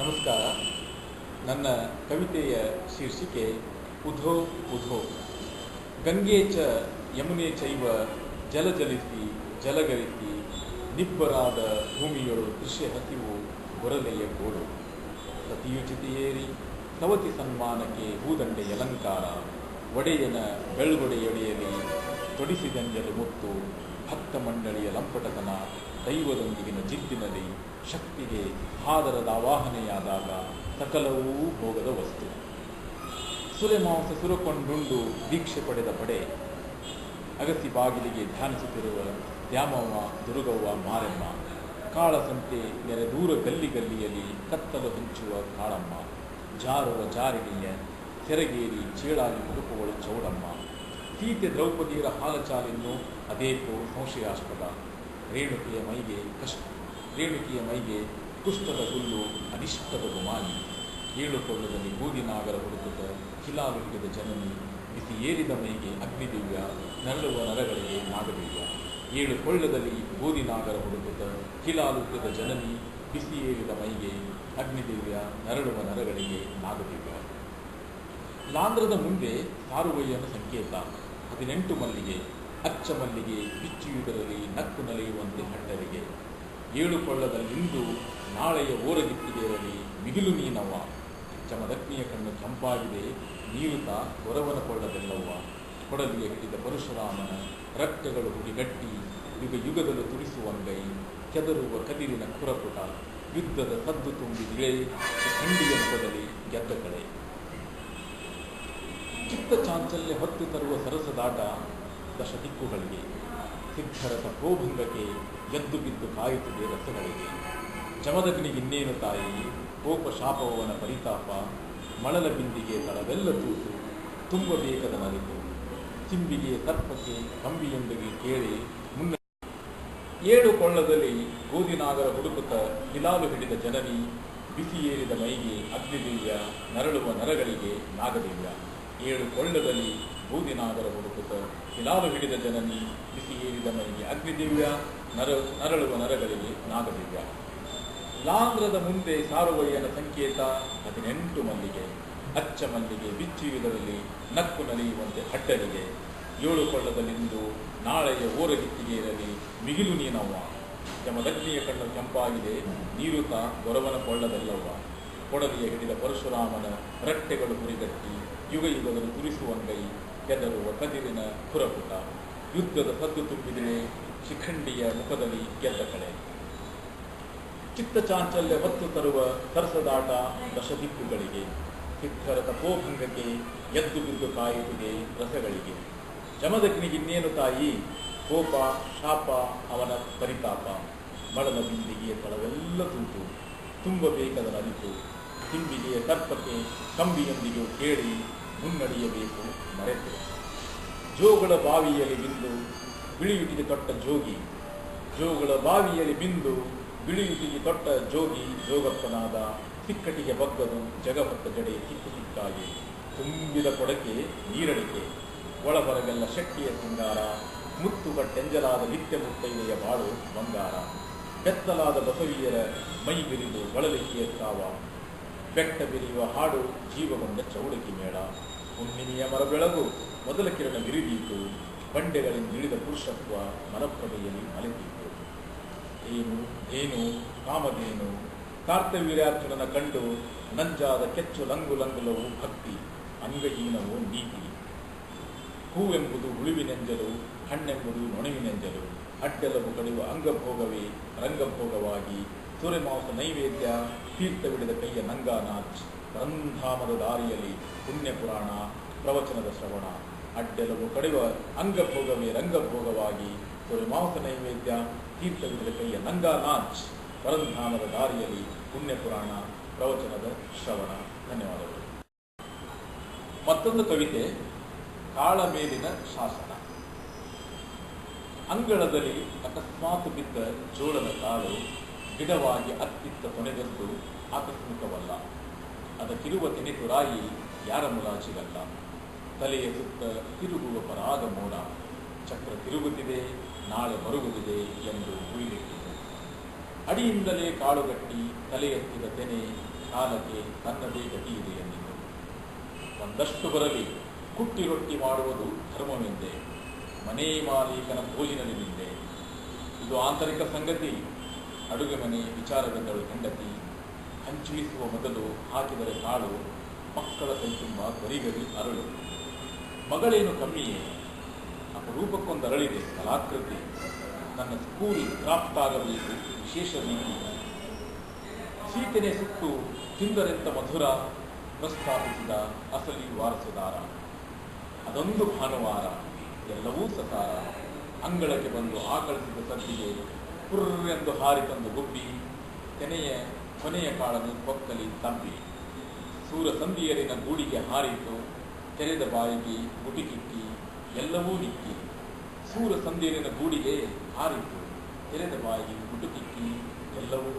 ನಮಸ್ಕಾರ. ನನ್ನ ಕವಿತೆಯ ಶೀರ್ಷಿಕೆ, ಉಧೋ ಉಧೋ ಗಂಗೆ ಚ ಯಮುನೆ ಚೈವ ಜಲಜಲಿಸಿ ಜಲಗರಿಸಿ ನಿಬ್ಬರಾದ ಭೂಮಿಯೊಳು ದೃಶ್ಯ ಹಸಿವು ಹೊರಲೆಯ ಗೋಡು ಸತಿಯುಚಿತಿಯೇರಿ, ಸವತಿ ಸನ್ಮಾನಕ್ಕೆ ಹೂದಂಡೆ ಅಲಂಕಾರ, ಒಡೆಯನ ಬೆಳ್ಗೊಡೆಯೊಡೆಯಲಿ ತೊಡಿಸಿದಂಜಲು ಮುತ್ತು ಭಕ್ತ ಮಂಡಳಿಯ ಲಂಪಟತನ. ದೈವದೊಂದಿಗಿನ ಜಿದ್ದಿನಲ್ಲಿ ಶಕ್ತಿಗೆ ಹಾದರದ ಆವಾಹನೆಯಾದಾಗ ಸಕಲವೂ ಭೋಗದ ವಸ್ತು. ಸುಲೆಮಾಂಸ ಸುರಕೊಂಡುಂಡು ದೀಕ್ಷೆ ಪಡೆದ ಪಡೆ ಅಗಸಿ ಬಾಗಿಲಿಗೆ ಧ್ಯಾನಿಸುತ್ತಿರುವ ದ್ಯಾಮವ್ವ, ದುರುಗವ್ವ, ಮಾರೆಮ್ಮ ಕಾಳಸಂತೆ ನೆರೆ ದೂರ ಗಲ್ಲಿ ಗಲ್ಲಿಯಲ್ಲಿ ಕತ್ತಲು ಹಂಚುವ ಕಾಳಮ್ಮ, ಜಾರುವ ಜಾರಿಣಿಯ ಸೆರಗೇರಿ ಚೇಳಾಗಿ ಮುಡುಕುವಳು ಚೌಡಮ್ಮ, ಸೀತೆ ದ್ರೌಪದಿಯರ ಹಾಲಚಾಲಿನ್ನು ಅದೇಕೋ ಸಂಶಯಾಸ್ಪದ ರೇಣುಕೆಯ ಮೈಗೆ ಕಷ್ಟ. ರೇಣುಕೆಯ ಮೈಗೆ ಕುಷ್ಠದ ಹುಲ್ಲು ಅನಿಷ್ಟದ ಗುಮಾನಿ. ಏಳುಕೊಳ್ಳದಲ್ಲಿ ಗೂಡಿನಾಗರ ಹುಡುಕುತ್ತ ಕಿಲಾಲು ಹಿಡಿದ ಜನನಿ ಬಿಸಿ ಏರಿದ ಮೈಗೆ ಅಗ್ನಿದಿವ್ಯ, ನರಳುವ ನರಗಳಿಗೆ ನಾಗದಿವ್ಯ. ಏಳು ಕೊಳ್ಳದಲ್ಲಿ ಬೂದಿನಾಗರ ಹುಡುಕುತ್ತ ಕಿಲಾಲು ಹಿಡಿದ ಜನನಿ ಬಿಸಿ ಏರಿದ ಮೈಗೆ ಅಗ್ನಿದಿವ್ಯ, ನರಳುವ ನರಗಳಿಗೆ ನಾಗದಿವ್ಯ. ಲಾಂಧ್ರದ ಮುಂದೆ ಸಾರುವಯ್ಯನ ಸಂಕೇತ, ಹದಿನೆಂಟು ಮಲ್ಲಿಗೆ ಅಚ್ಚ ಮಲ್ಲಿಗೆ ಬಿಚ್ಚಿಯುವುದರಲ್ಲಿ ನಕ್ಕು ನಲಿಯುವಂತೆ ಹಟ್ಟರಿಗೆ. ಇಂದು ನಾಳೆಯ ಓರಗಿತ್ತಿಗೆರಲಿ, ಮಿಗಿಲು ನೀನವ್ವ. ಚಮದಗ್ನಿಯ ಕಣ್ಣು ಚಂಪಾಗಿದೆ ನೀರುತ ಹೊರವನ ಕೊಳ್ಳದೆಲ್ಲವ್ವ ಕೊಡಲಿಗೆ ಹಿಡಿದ ಪರಶುರಾಮನ ರಕ್ತಗಳು ಹುಡಿಗಟ್ಟಿ, ಯುಗ ಯುಗದಲ್ಲೂ ತುಡಿಸುವಂಗೈ ಕೆದರುವ ಕದಿರಿನ ಕುರಪುಟ, ಯುದ್ಧದ ಸದ್ದು ತುಂಬಿದಿಳೆ ಖಂಡಿಯ ಮುಖದಲ್ಲಿ ಗೆದ್ದ ಕಡೆ ಚಿತ್ತ ಚಾಂಚಲ್ಯ ಹೊತ್ತು ತರುವ ಸರಸದಾಟ ದಶ ದಿಕ್ಕುಗಳಿಗೆ ಸಿದ್ಧರ ತಪೋಭಂಗಕ್ಕೆ ಎದ್ದು ಬಿದ್ದು ಕಾಯುತ್ತದೆ ರಸಗಳಿಗೆ ಜಮದಗ್ನಿಗಿನ್ನೇನು ತಾಯಿ? ಕೋಪ ಶಾಪವನ ಪರಿತಾಪ. ಮಳಲ ಬಿಂದಿಗೆ ತಳವೆಲ್ಲ ತೂತು ತುಂಬಬೇಕದ ನಲಿತು ಚಿಂಬಿಗೆ ತರ್ಪಕ್ಕೆ ಕಂಬಿಯೊಂದಿಗೆ ಕೇಳಿ, ಮುನ್ನ ಏಳು ಕೊಳ್ಳದಲ್ಲಿ ಗೋದಿನಾಗರ ಹುಡುಕುತ್ತ ಹಿಲಾಲು ಹಿಡಿದ ಜನವಿ ಬಿಸಿ ಏರಿದ ಮೈಗೆ ಅಗ್ನಿದಿವ್ಯ ನರಳುವ ನರಗಳಿಗೆ ನಾಗದಿವ್ಯ. ಏಳು ಕೊಳ್ಳದಲ್ಲಿ ಬೂದಿನಾಗರ ಹುಡುಕುತ್ತ ಹಿಲಾಲು ಹಿಡಿದ ಜನನಿ ಬಿಸಿ ಏರಿದ ಅಗ್ನಿ ಅಗ್ನಿದಿವ್ಯ ನರ ನರಳುವ ನರಗಳಿಗೆ ನಾಗದಿವ್ಯ. ಲಾಂಧ್ರದ ಮುಂದೆ ಸಾರುವಯ್ಯನ ಸಂಕೇತ ಹದಿನೆಂಟು ಮಲ್ಲಿಗೆ. ಅಚ್ಚ ಮಲ್ಲಿಗೆ ಬಿಚ್ಚಿಯುವುದರಲ್ಲಿ ನಕ್ಕು ನಲಿಯುವಂತೆ ಅಡ್ಡರಿಗೆ. ಏಳು ಕೊಳ್ಳದಲ್ಲಿಂದು ನಾಳೆಯ ಓರಗಿತ್ತಿಗೆ ಇರಲಿ ಮಿಗಿಲು ನೀನವ್ವ. ಯಮದಗ್ನಿಯ ಕಣ್ಣು ಕೆಂಪಾಗಿದೆ, ನೀರುತ ಗೊರವನ ಕೊಳ್ಳದಲ್ಲವ್ವ. ಕೊಡಲಿಯ ಹಿಡಿದ ಪರಶುರಾಮನ ರಟ್ಟೆಗಳು ಹುರಿಗಟ್ಟಿ ಯುಗ ಯುಗದಲ್ಲಿ ತುರಿಸುವಂಗೈ ಕೆದರುವ ಕದಿರಿನ ಪುರಪುಟ ಯುದ್ಧದ ಪದ್ದು ತುಂಬಿದರೆ ಶಿಖಂಡಿಯ ಮುಖದಲ್ಲಿ ಗೆದ್ದ ಕಡೆ ಚಿತ್ತ ಚಾಂಚಲ್ಯ ಹೊತ್ತು ತರುವ ತರಸದಾಟ ದಶದಿಕ್ಕುಗಳಿಗೆ. ಸಿದ್ಧರ ತಪೋಭಂಗಕ್ಕೆ ಎದ್ದು ಬಿದ್ದು ಕಾಯುತ್ತಿದೆ ರಸಗಳಿಗೆ. ಜಮದಗ್ನಿಗಿನ್ನೇನು ತಾಯಿ? ಕೋಪ, ಶಾಪ, ಅವನ ಪರಿತಾಪ. ಮಳಲ ಬಿಂದಿಗೆಯ ತಳವೆಲ್ಲ ತುಂಟು. ತುಂಬಬೇಕಾದ ಅರಿತು. ತಿಂಬಿಗೆಯ ತರ್ಪಕ್ಕೆ ಕಂಬಿಯೊಂದಿಗೆ ಕೇಳಿ ಮುನ್ನಡೆಯಬೇಕು ಮರೆತು. ಜೋಗಳ ಬಾವಿಯಲ್ಲಿ ಬಿಂದು ಬಿಳಿಯುಟಿಗೆ ತೊಟ್ಟ ಜೋಗಿ. ಜೋಗಳ ಬಾವಿಯಲ್ಲಿ ಬಿಂದು ಬಿಳಿಯುಟಿಗೆ ತೊಟ್ಟ ಜೋಗಿ ಜೋಗಪ್ಪನಾದ ತಿಕ್ಕಟಿಗೆ ಬಗ್ಗದು ಜಗಮತ್ತ ಜಡೆ ಕಿತ್ತು ಸಿಕ್ಕಾಗಿ ತುಂಬಿದ ಕೊಡಕೆ ನೀರಡಿಕೆ. ಒಳಬರಗೆಲ್ಲ ಶಕ್ತಿಯ ಸಿಂಗಾರ ಮುತ್ತು ಕಟ್ಟೆಂಜಲಾದ ನಿತ್ಯ ಮುತ್ತೈದೆಯ ಬಾಳು ಬಂಗಾರ. ಬೆತ್ತಲಾದ ಬಸವಿಯರ ಮೈ ಬಿರಿದು ಬಳಲಿಕೆಯ ಕಾವ ಬೆಟ್ಟ ಬಿರಿಯುವ ಹಾಡು ಜೀವಗೊಂಡ ಚೌಡಕಿ ಮೇಳ. ಹುಣ್ಣಿಮೆಯ ಮರಬೆಳಗು ಮೊದಲ ಕಿರಣ ಗಿರಿದೀತು. ಬಂಡೆಗಳಿಂದ ಇಳಿದ ಪುರುಷತ್ವ ಮನಪ್ರಭೆಯಲ್ಲಿ ಮಲಗಿತ್ತು. ಏನು ಏನು, ಕಾಮಧೇನು? ಕಾರ್ತವೀರ್ಯಾರ್ಜುನನ ಕಂಡು ನಂಜಾದ ಕೆಚ್ಚು ಲಂಗು ಲಂಗುಲವು ಭಕ್ತಿ, ಅಂಗಹೀನವು ನೀತಿ. ಹೂವೆಂಬುದು ಹುಳುವಿನೆಂಜಲು, ಹಣ್ಣೆಂಬುದು ನೊಣವಿನೆಂಜಲು ಅಡ್ಡೆಲವು ಕಡಿಯುವ ಅಂಗಭೋಗವೇ, ರಂಗಭೋಗವಾಗಿ. ಸೂರ್ಯಮಾಂಸ ನೈವೇದ್ಯ ತೀರ್ಥವಿಡಿದ ಕೈಯ ನಂಗಾನಾಚ್ ರಂಧಾಮದ ದಾರಿಯಲ್ಲಿ ಪುಣ್ಯ ಪುರಾಣ ಪ್ರವಚನದ ಶ್ರವಣ. ಅಡ್ಡೆಲವು ಕಡಿಯುವ ಅಂಗಭೋಗವೇ ರಂಗಭೋಗವಾಗಿ ಸೂರ್ಯಮಾಂಸ ನೈವೇದ್ಯ ತೀರ್ಥವಿದ ಕೈಯ ನಂಗಾನಾಚ್ ಪರಂಧಾಮದ ದಾರಿಯಲ್ಲಿ ಪುಣ್ಯ ಪುರಾಣ ಪ್ರವಚನದ ಶ್ರವಣ. ಧನ್ಯವಾದಗಳು. ಮತ್ತೊಂದು ಕವಿತೆ, ಕಾಳ ಮೇಲಿನ ಶಾಸನ. ಅಂಗಳದಲ್ಲಿ ಅಕಸ್ಮಾತ್ ಬಿದ್ದ ಜೋಳದ ಕಾಳು ಗಿಡವಾಗಿ ಅತ್ತಿತ್ತ ಕೊನೆಗದ್ದು ಆಕಸ್ಮಿಕವಲ್ಲ. ಅದಕ್ಕಿರುವ ತೆನೆತುರಾಯಿ ಯಾರ ಮುಲಾಜಿಗಲ್ಲ? ತಲೆಯ ಸುತ್ತ ತಿರುಗುವ ಪರಾಗ ಮೋಡ. ಚಕ್ರ ತಿರುಗುತ್ತಿದೆ, ನಾಳೆ ಮರುಗುತ್ತಿದೆ ಎಂದು ಉಯಿಲಿಟ್ಟಿತು ಅಡಿಯಿಂದಲೇ ಕಾಳುಗಟ್ಟಿ ತಲೆ ಎತ್ತಿದ ತೆನೆ ಕಾಲಕ್ಕೆ ತನ್ನದೇ ಗತಿ ಇದೆ ಎಂದಿತು. ಒಂದಷ್ಟು ಬರಲಿ, ಕುಟ್ಟಿ ರೊಟ್ಟಿ ಮಾಡುವುದು ಧರ್ಮವೆಂದೇ. ಮನೆ ಮಾಲೀಕನ ಭೋಜನವಿದೆ ಇದು ಆಂತರಿಕ ಸಂಗತಿ. ಅಡುಗೆ ಮನೆ ವಿಚಾರವೆಂದಳು ಹೆಂಡತಿ. ಹಂಚಿಳಿಸುವ ಮೊದಲು ಹಾಕಿದರೆ ಕಾಳು ಮಕ್ಕಳ ಕೈ ತುಂಬ ಗರಿಗರಿ ಅರಳು. ಮಗಳೇನು ಕಮ್ಮಿಯೇ? ಅಪರೂಪಕ್ಕೊಂದು ಅರಳಿದೆ ಕಲಾಕೃತಿ. ನನ್ನ ಸ್ಕೂಲ್ ಕ್ರಾಫ್ಟ್ ಆಗಬೇಕು ವಿಶೇಷ ರೀತಿ. ಸೀತೆನೆ ಸುಟ್ಟು ತಿಂದರೆಂತ ಮಧುರ, ಪ್ರಸ್ತಾಪಿಸಿದ ಅಸಲಿ ವಾರಸುದಾರ. ಅದೊಂದು ಭಾನುವಾರ, ಎಲ್ಲವೂ ಸತಾರ. ಅಂಗಳಕ್ಕೆ ಬಂದು ಆಕಳಿಸಿದ ಸದ್ದಿಗೆ ಪುರ್ರೆಂದು ಹಾರಿ ತಂದು ಗುಬ್ಬಿ, ತೆನೆಯ ಕೊನೆಯ ಕಾಳನ್ನು ಕೊಕ್ಕಲಿ ತಂಬಿ. ಸೂರ ಸಂಧಿಯರಿನ ಗೂಡಿಗೆ ಹಾರಿತು, ತೆರೆದ ಬಾಯಿಗೆ ಗುಟಿಕಿಕ್ಕಿ, ಎಲ್ಲವೂ ನಿಕ್ಕಿ. ಸೂರ ಸಂಧಿಯರಿನ ಗೂಡಿಗೆ ಹಾರಿತು, ತೆರೆದ ಬಾಯಿಗೆ ಗುಟುಕಿಕ್ಕಿ, ಎಲ್ಲವೂ